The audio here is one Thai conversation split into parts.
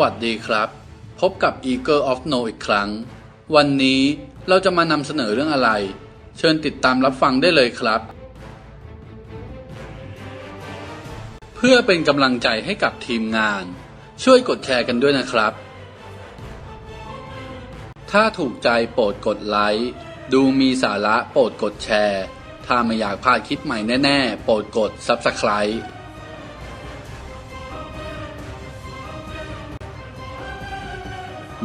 วัสดีครับ พบกับ Eagle of No อีกครั้ง วันนี้เราจะมานำเสนอเรื่องอะไร เชิญติดตามรับฟังได้เลยครับ เพื่อเป็นกำลังใจให้กับทีมงาน ช่วยกดแชร์กันด้วยนะครับ ถ้าถูกใจโปรดกดไลค์ดูมีสาระโปรดกดแชร์ ถ้าไม่อยากพลาดคลิปใหม่แน่ ๆ โปรดกด Subscribe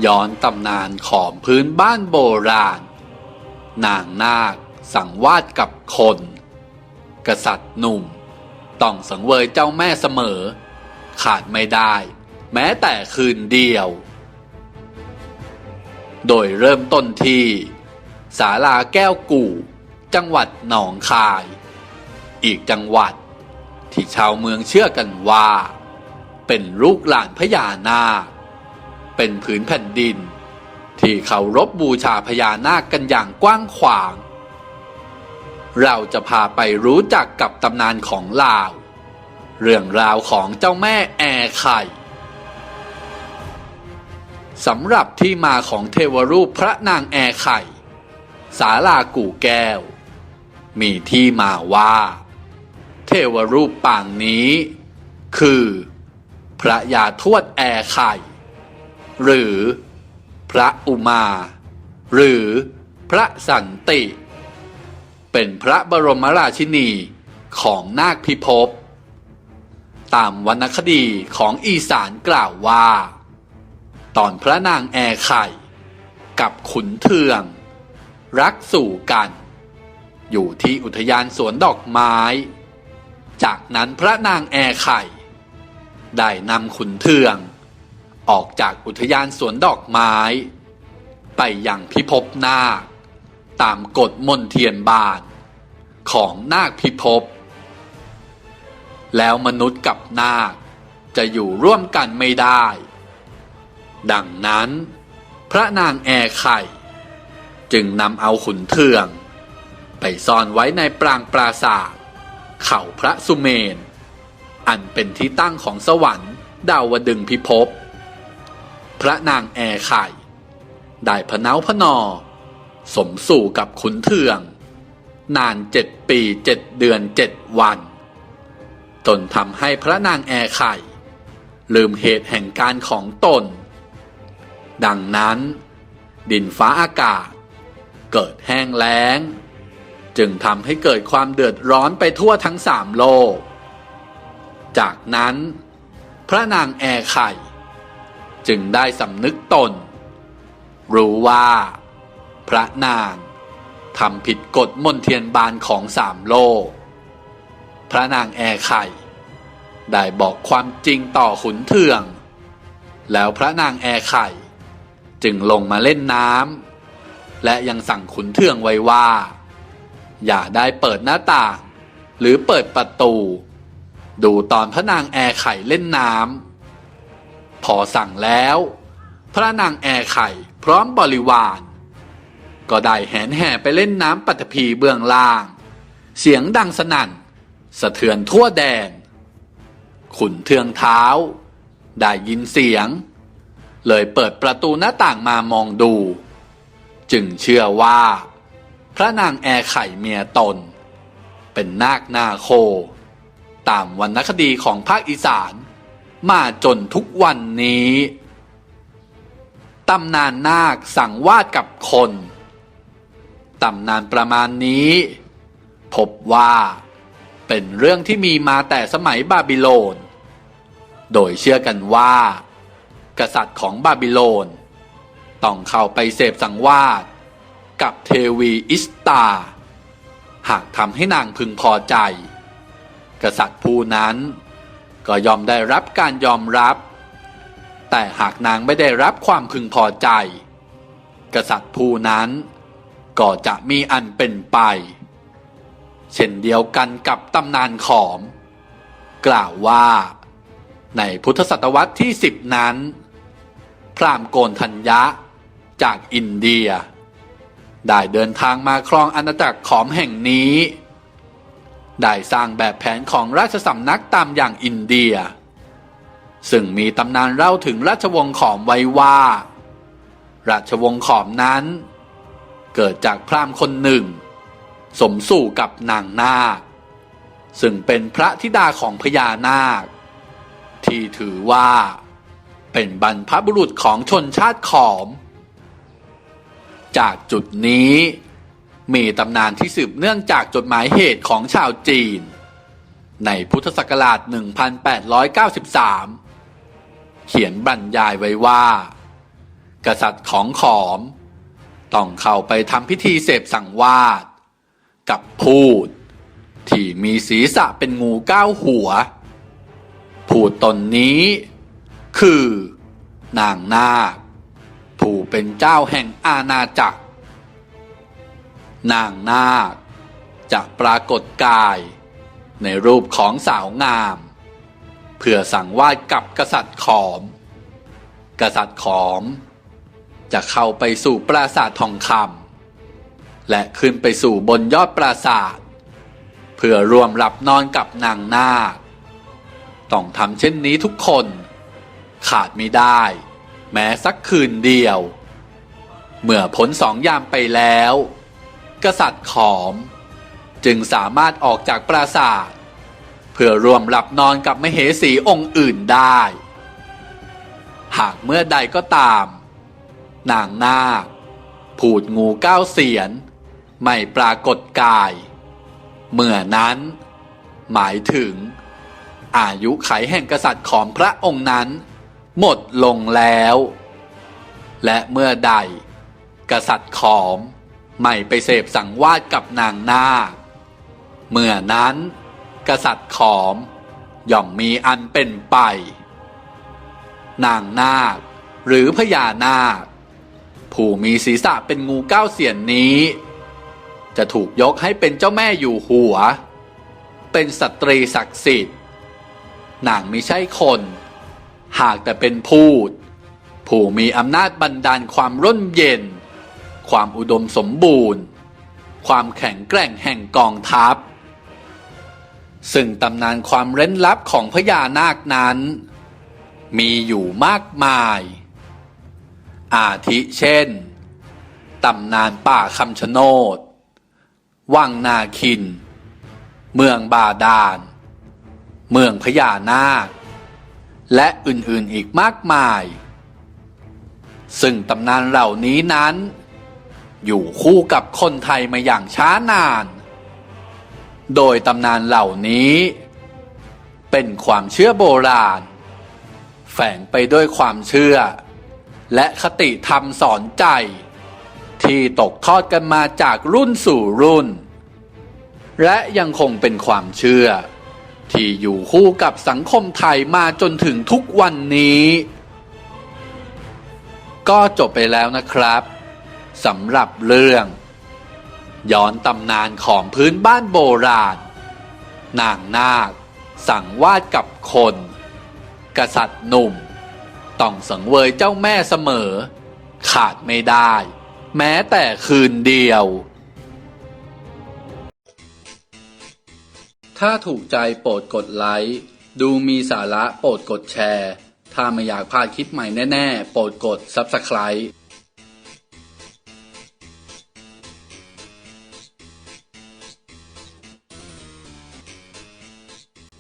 ย้อนตำนานของพื้นบ้านโบราณ นางนาคสังวาดกับคน กษัตริย์หนุ่ม ต้องสังเวยเจ้าแม่เสมอ ขาดไม่ได้ แม้แต่คืนเดียว โดยเริ่มต้นที่ศาลาแก้วกู่ จังหวัดหนองคาย อีกจังหวัดที่ชาวเมืองเชื่อกันว่า เป็นลูกหลานพญานาค เป็นผืนแผ่นดิน ที่เคารพบบูชาพญานาคกันอย่างกว้างขวาง เราจะพาไปรู้จักกับตำนานของลาว เรื่องราวของเจ้าแม่แอไข่สำหรับที่มาของเทวรูปพระนางแอไข่ศาลากู่แก้ว มีที่มาว่า เทวรูปปางนี้ คือ พระยาทวดแอไข่ หรือ พระอุมา หรือพระสันติ เป็นพระบรมราชินีของนาคพิภพ ตามวรรณคดีของอีสานกล่าวว่า ตอนพระนางแอไข่ กับขุนเทือง รักสู่กัน อยู่ที่อุทยานสวนดอกไม้ จากนั้นพระนางแอไข่ ได้นำขุนเทือง ออกจากอุทยานสวนดอกไม้ ไปยังพิภพนาค ตามกฎมนเทียนบานของนาคพิภพ แล้วมนุษย์กับนาคจะอยู่ร่วมกันไม่ได้ ดังนั้นพระนางแอไข่จึงนำเอาขุนเทือง ไปซ่อนไว้ในปรางปราสาทเขาพระสุเมน อันเป็นที่ตั้งของสวรรค์ดาวดึงพิภพ พระนางแอไข่ ได้พเนาพนอ สมสู่กับขุนเทือง นานเจ็ดปีเจ็ดเดือนเจ็ดวัน จนทำให้พระนางแอไข่ ลืมเหตุแห่งการของตน ดังนั้นดินฟ้าอากาศ เกิดแห้งแล้ง จึงทำให้เกิดความเดือดร้อนไปทั่วทั้งสามโลก จากนั้น พระนางแอไข่ จึงได้สำนึกตน รู้ว่า พระนางทำผิดกฎมนเทียนบานของสามโลก พระนางแอไข่ ได้บอกความจริงต่อขุนเทือง แล้วพระนางแอไข่ จึงลงมาเล่นน้ำและยังสั่งขุนเทืองไว้ว่า อย่าได้เปิดหน้าต่าง หรือเปิดประตู ดูตอนพระนางแอไข่เล่นน้ำ อสั่งแล้ว พระนางแอไข่พร้อมบริวาร ก็ได้แหนแห่ไปเล่นน้ำปัตภีเบื้องล่าง เสียงดังสนั่น สะเทือนทั่วแดน ขุนเทืองเท้า ได้ยินเสียง เลยเปิดประตูหน้าต่างมามองดู จึงเชื่อว่า พระนางแอไข่เมียตน เป็นนาคนาโค ตามวรรณคดีของภาคอีสาน มาจนทุกวันนี้ ตำนานนาคสั่งวาดกับคน ตำนานประมาณนี้ พบว่า เป็นเรื่องที่มีมาแต่สมัยบาบิโลน โดยเชื่อกันว่า กษัตริย์ของบาบิโลน ต้องเข้าไปเสพสังวาสกับเทวีอิสตา หากทำให้นางพึงพอใจ กษัตริย์ผู้นั้น ก็ยอมได้รับการยอมรับ แต่หากนางไม่ได้รับความพึงพอใจ กษัตริย์ผู้นั้นก็จะมีอันเป็นไป เช่นเดียวกันกับตำนานขอม กล่าวว่า ในพุทธศตวรรษที่สิบนั้น พราหมณ์โกนทัญญะจากอินเดีย ได้เดินทางมาครองอาณาจักรขอมแห่งนี้ ได้สร้างแบบแผนของราชสำนักตามอย่างอินเดีย ซึ่งมีตำนานเล่าถึงราชวงศ์ขอมไว้ว่า ราชวงศ์ขอมนั้น เกิดจากพราหมณ์คนหนึ่ง สมสู่กับนางนาค ซึ่งเป็นพระธิดาของพญานาค ที่ถือว่า เป็นบรรพบุรุษของชนชาติขอม จากจุดนี้ มีตำนานที่สืบเนื่องจากจดหมายเหตุของชาวจีน ในพุทธศักราช 1893 เขียนบรรยายไว้ว่า กษัตริย์ของขอม ต้องเข้าไปทำพิธีเสพสังวาสกับพูด ที่มีศีรษะเป็นงูเก้าหัว พูดตนนี้ คือ นางนาคผู้เป็นเจ้าแห่งอาณาจักร นางนาค จะปรากฏกาย ในรูปของสาวงาม เพื่อสั่งวาดกับกษัตริย์ขอม กษัตริย์ขอม จะเข้าไปสู่ปราสาททองคำและขึ้นไปสู่บนยอดปราสาท เพื่อรวมหลับนอนกับนางนาค ต้องทำเช่นนี้ทุกคน ขาดไม่ได้ แม้สักคืนเดียว เมื่อพ้นสองยามไปแล้ว กษัตริย์ขอม จึงสามารถออกจากปราสาท เพื่อรวมหลับนอนกับมเหสีองค์อื่นได้ หากเมื่อใดก็ตาม นางนาคผูดงูเก้าเสียน ไม่ปรากฏกาย เมื่อนั้น หมายถึง อายุไขแห่งกษัตริย์ของพระองค์นั้น หมดลงแล้ว และเมื่อใด กษัตริย์ขอม ไม่ไปเสพสังวาสกับนางนาคเมื่อนั้น กษัตริย์ขอม ย่อมมีอันเป็นไป นางนาคหรือพญานาค ผู้มีศีรษะเป็นงูเก้าเสียนนี้ จะถูกยกให้เป็นเจ้าแม่อยู่หัว เป็นสตรีศักดิ์สิทธิ์นางไม่ใช่คน หากแต่เป็นพูด ผู้มีอำนาจบันดาลความร่มเย็น ความอุดมสมบูรณ์ ความแข็งแกร่งแห่งกองทัพ ซึ่งตำนานความเร้นลับของพญานาคนั้น มีอยู่มากมาย อาทิเช่น ตำนานป่าคำชะโนด วังนาคิน เมืองบาดาล เมืองพญานาค และอื่นๆอีกมากมายซึ่งตำนานเหล่านี้นั้น อยู่คู่กับคนไทยมาอย่างช้านาน โดยตำนานเหล่านี้ เป็นความเชื่อโบราณ แฝงไปด้วยความเชื่อ และคติธรรมสอนใจ ที่ตกทอดกันมาจากรุ่นสู่รุ่น และยังคงเป็นความเชื่อ ที่อยู่คู่กับสังคมไทยมาจนถึงทุกวันนี้ ก็จบไปแล้วนะครับ สำหรับเรื่อง ย้อนตำนานของพื้นบ้านโบราณ นางนาค สั่งวาดกับคน กษัตริย์หนุ่ม ต้องสังเวยเจ้าแม่เสมอ ขาดไม่ได้ แม้แต่คืนเดียว ถ้าถูกใจโปรดกดไลค์ดูมีสาระโปรดกดแชร์ ถ้าไม่อยากพลาดคลิปใหม่แน่ ๆ โปรดกด Subscribe